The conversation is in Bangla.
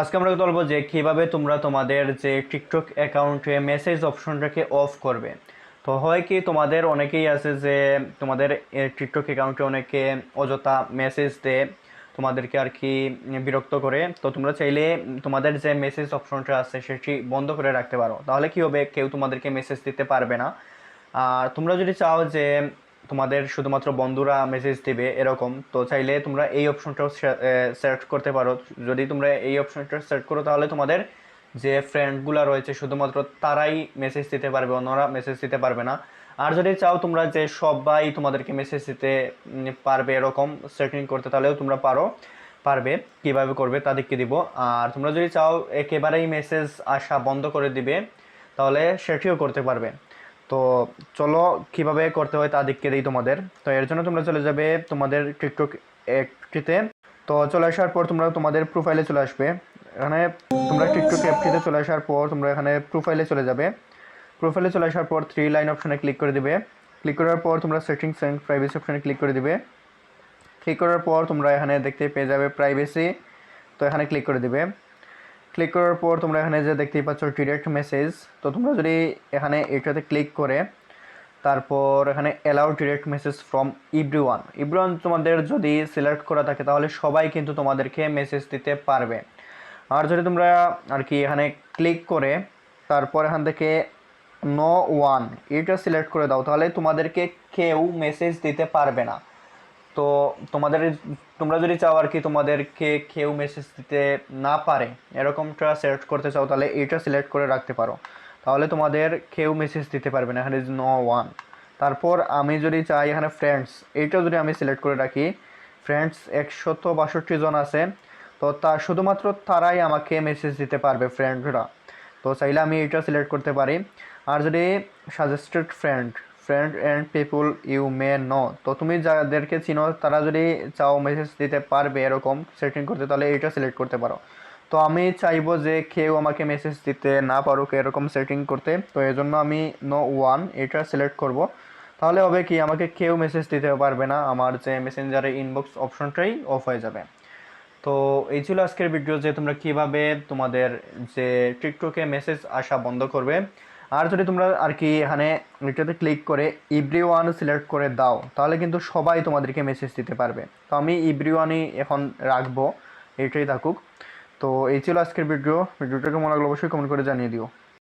আজকে আমরা কথা বলব যে কীভাবে তোমরা তোমাদের যে টিকটক অ্যাকাউন্টে মেসেজ অপশনটাকে অফ করবে। তো হয় কি তোমাদের অনেকেই আছে যে তোমাদের টিকটক অ্যাকাউন্টে অনেকে অযথা মেসেজ দেয়, তোমাদেরকে আর কি বিরক্ত করে। তো তোমরা চাইলে তোমাদের যে মেসেজ অপশনটা আছে সেটি বন্ধ করে রাখতে পারো। তাহলে কি হবে? কেউ তোমাদেরকে মেসেজ দিতে পারবে না। আর তোমরা যদি চাও যে তোমাদের শুধুমাত্র বন্ধুরা মেসেজ দেবে এরকম। তো চাইলে তোমরা এই অপশনটাও সেলেক্ট করতে পারো। যদি তোমরা এই অপশনটা সেলেক্ট করো, তাহলে তোমাদের যে ফ্রেন্ডগুলো রয়েছে, শুধুমাত্র তারাই মেসেজ দিতে পারবে, অন্যরা মেসেজ দিতে পারবে না। আর যদি চাও তোমরা যে সবাই তোমাদেরকে মেসেজ দিতে পারবে এরকম সেটিং করতে, তাহলেও তোমরা পারো, পারবে, কীভাবে করবে তাদেরকে দিব। আর তোমরা যদি চাও একেবারেই মেসেজ আসা বন্ধ করে দিবে, তাহলে সেটিও করতে পারবে। তো চলো, কীভাবে করতে হয় তা দেখিয়ে দিই তোমাদের। তো এর জন্য তোমরা চলে যাবে তোমাদের টিকটক অ্যাপটিতে। তো চলে আসার পর তোমরা তোমাদের প্রোফাইলে চলে আসবে। এখানে তোমরা টিকটক অ্যাপটিতে চলে আসার পর তোমরা এখানে প্রোফাইলে চলে যাবে। প্রোফাইলে চলে আসার পর থ্রি লাইন অপশানে ক্লিক করে দিবে। ক্লিক করার পর তোমরা সেটিংস অ্যান্ড প্রাইভেসি অপশানে ক্লিক করে দিবে। ক্লিক করার পর তোমরা এখানে দেখতে পেয়ে যাবে প্রাইভেসি তো এখানে ক্লিক করে দিবে। ক্লিক করার পর তোমরা এখানে যে দেখতেই পাচ্ছ ডিরেক্ট মেসেজ তো তোমরা যদি এখানে এটাতে ক্লিক করে, তারপর এখানে allow direct message from everyone everyone তোমাদের যদি সিলেক্ট করা থাকে, তাহলে সবাই কিন্তু তোমাদেরকে মেসেজ দিতে পারবে। আর যদি তোমরা আর কি এখানে ক্লিক করে, তারপর এখান থেকে নো ওয়ান এটা সিলেক্ট করে দাও, তাহলে তোমাদেরকে কেউ মেসেজ দিতে পারবে না। তো তোমাদের, তোমরা যদি চাও আর কি তোমাদেরকে কেউ মেসেজ দিতে না পারে এরকমটা সিলেক্ট করতে চাও, তাহলে এইটা সিলেক্ট করে রাখতে পারো। তাহলে তোমাদের কেউ মেসেজ দিতে পারবে না, এখানে নো ওয়ান তারপর আমি যদি চাই এখানে ফ্রেন্ডস এইটা যদি আমি সিলেক্ট করে রাখি ফ্রেন্ডস একশত বাষট্টি জন আছে, তো তা শুধুমাত্র তারাই আমাকে মেসেজ দিতে পারবে ফ্রেন্ডরা তো চাইলে আমি এটা সিলেক্ট করতে পারি। আর যদি suggested friend friend and people you may know তো তুমি যাদেরকে চিনো, তারা যদি চাও মেসেজ দিতে পারবে এরকম সেটিং করতে, তাহলে এইটা সিলেক্ট করতে পারো। তো আমি চাইব যে কেউ আমাকে মেসেজ দিতে না পারুক এরকম সেটিং করতে। তো এই জন্য আমি নো ওয়ান এটা সিলেক্ট করব। তাহলে হবে কি, আমাকে কেউ মেসেজ দিতে পারবে না, আমার যে মেসেঞ্জারের ইনবক্স অপশনটাই অফ হয়ে যাবে। তো এই ছিল আজকের ভিডিও যে তোমরা কীভাবে তোমাদের যে টিকটকে মেসেজ আসা বন্ধ করবে। আর যদি তোমরা আর কি এখানে এটাতে ক্লিক করে ইব্রি ওয়ান সিলেক্ট করে দাও, তাহলে কিন্তু সবাই তোমাদেরকে মেসেজ দিতে পারবে। তো আমি ইব্রি ওয়ানই এখন রাখব এটাই থাকুক। তো এই ছিল আজকের ভিডিও ভিডিওটাকে মনে লাগল অবশ্যই কমেন্ট করে জানিয়ে দিও।